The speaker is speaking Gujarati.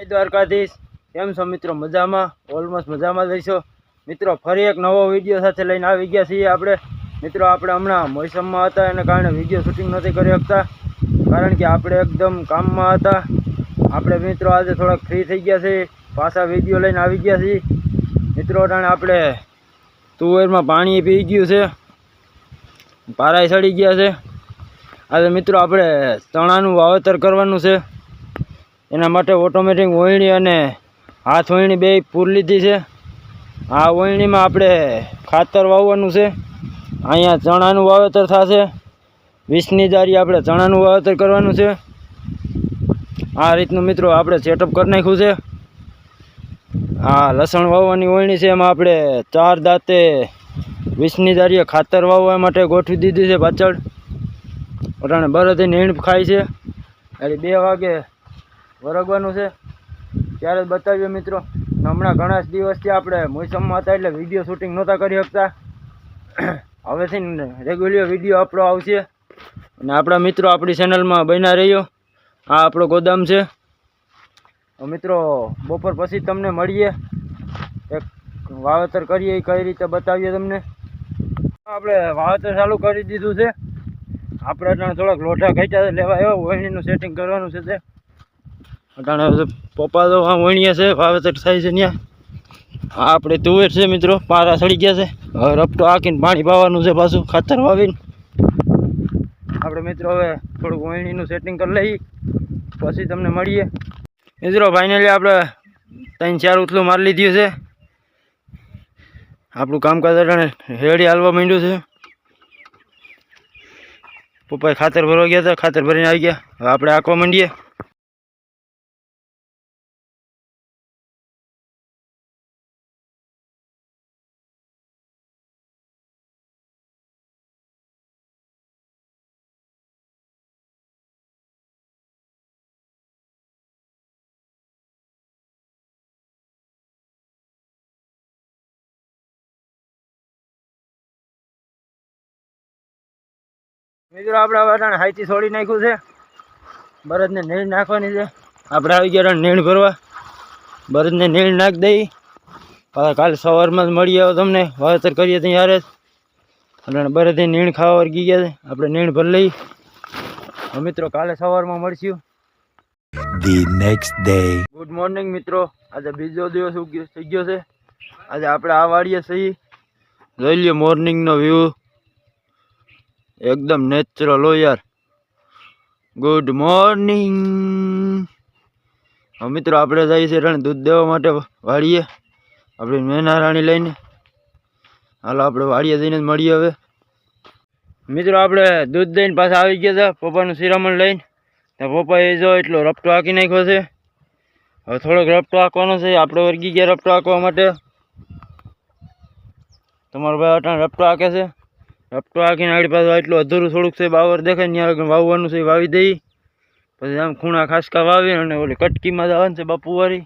જય દ્વારકાધીશ. કેમ છો મિત્રો? મજામાં? ઓલમોસ્ટ મજામાં જઈશો મિત્રો, ફરી એક નવો વીડિયો સાથે લઈને આવી ગયા છીએ આપણે. મિત્રો, આપણે હમણાં મોસમમાં હતા, એને કારણે વીડિયો શૂટિંગ નથી કરી શકતા. કારણ કે આપણે એકદમ કામમાં હતા. આપણે મિત્રો, આજે થોડાક ફ્રી થઈ ગયા છે પાછા વીડિયો લઈને આવી ગયા છીએ. મિત્રો અટાણે આપણે તુવેરમાં પાણી પી ગયું છે. પારાય સડી ગયા છે. આજે મિત્રો, આપણે ચણાનું વાવેતર કરવાનું છે. એના માટે ઓટોમેટિક ઓયણી અને હાથ ઓયણી બે પૂર લીધી છે. આ ઓયણીમાં આપણે ખાતર વાવવાનું છે. અહીંયા ચણાનું વાવેતર થશે. વીસની દારી આપણે ચણાનું વાવેતર કરવાનું છે. આ રીતનું મિત્રો આપણે સેટઅપ કરી નાખ્યું છે. આ લસણ વાવવાની વોયણી છે. એમાં આપણે ચાર દાંતે વીસની દારીએ ખાતર વાવવા માટે ગોઠવી દીધી છે પાછળ. અટાણે બરદે નીણ ખાય છે. એટલે બે વાગે વરગવાનું છે. ત્યારે જ બતાવીએ મિત્રો. હમણાં ઘણા દિવસથી આપણે મોસમમાં હતા એટલે વીડિયો શૂટિંગ નહોતા કરી શકતા. હવેથી રેગ્યુલર વીડિયો આપણો આવશે. અને આપણા મિત્રો આપણી ચેનલમાં બન્યા રહ્યો આ આપણો ગોદામ છે. મિત્રો, બપોર પછી તમને મળીએ. એક વાવેતર કરીએ કઈ રીતે બતાવીએ તમને? આપણે વાવેતર ચાલુ કરી દીધું છે. આપણે થોડાક લોઢા ખેંચ્યા લેવા આવ્યા વહીણીનું સેટિંગ કરવાનું છે તે. અટાણે પપ્પા તો આ વણ્યા છે, વાવેતર થાય છે ત્યાં આપણે તુવેર છે મિત્રો, પારા સડી ગયા છે. હવે રપટો હાકીને પાણી પાવાનું છે પાછું, ખાતર વાવીને. આપણે મિત્રો હવે થોડુંક વણીનું સેટિંગ કરી લઈએ, પછી તમને મળીએ. મિત્રો ફાઇનલી આપણે ત્રણ ચાર ઉથલું મારી લીધું છે. આપણું કામકાજ અટાણે રેડી હાલવા માંડ્યું છે. પપ્પાએ ખાતર ભરવા ગયા હતા, ખાતર ભરીને આવી ગયા. હવે આપણે આંકવા માંડીએ. મિત્રો આપણે હવે અટાણે હાઈથી છોડી નાખ્યું છે. બરદને નીણ નાખવાની છે. આપણે આવી ગયા નીણ ભરવા. બરદને નીણ નાખી દઈ. પાછા કાલે સવારમાં જ મળીએ આવો તમને. વાવેતર કરીએ ત્યારે અને બરદે નીણ ખાવા વર્ગી ગયા છે. આપણે નીણ ભરી લઈ. હવે મિત્રો કાલે સવારમાં મળશું. The next day. Good morning મિત્રો. આજે બીજો દિવસ ઉગ્યો થઈ ગયો છે. આજે આપણે આ વાડીએ છીએ. જોઈ લઈએ મોર્નિંગનો વ્યૂ એકદમ નેચરલ હો યાર. ગુડ મોર્નિંગ મિત્રો આપણે જઈએ છીએ રણ દૂધ દેવા માટે વાડીએ. આપણી મેના રાણી લઈને. હાલો આપણે વાડીએ જઈને જ મળીએ હવે. મિત્રો આપણે દૂધ દઈને પાછા આવી ગયા હતા પપ્પાનું શિરામણ લઈને. તો પપ્પાએ જો એટલો રપટો આંકી નાખ્યો છે. હવે થોડોક રપટો આંકવાનો છે. આપણે વર્ગી ગયા રપટો આંકવા માટે. તમારો ભાઈ અટાણ રપટો આંકે છે. રપટો આખીને આડી પાછું એટલું અધૂરું થોડુંક છે બાવર દેખાય ત્યાં આગળ વાવવાનું છે વાવી દઈ. પછી આમ ખૂણા ખાસકા વાવી અને ઓલી કટકીમાં જવાનું છે બાપુવાળી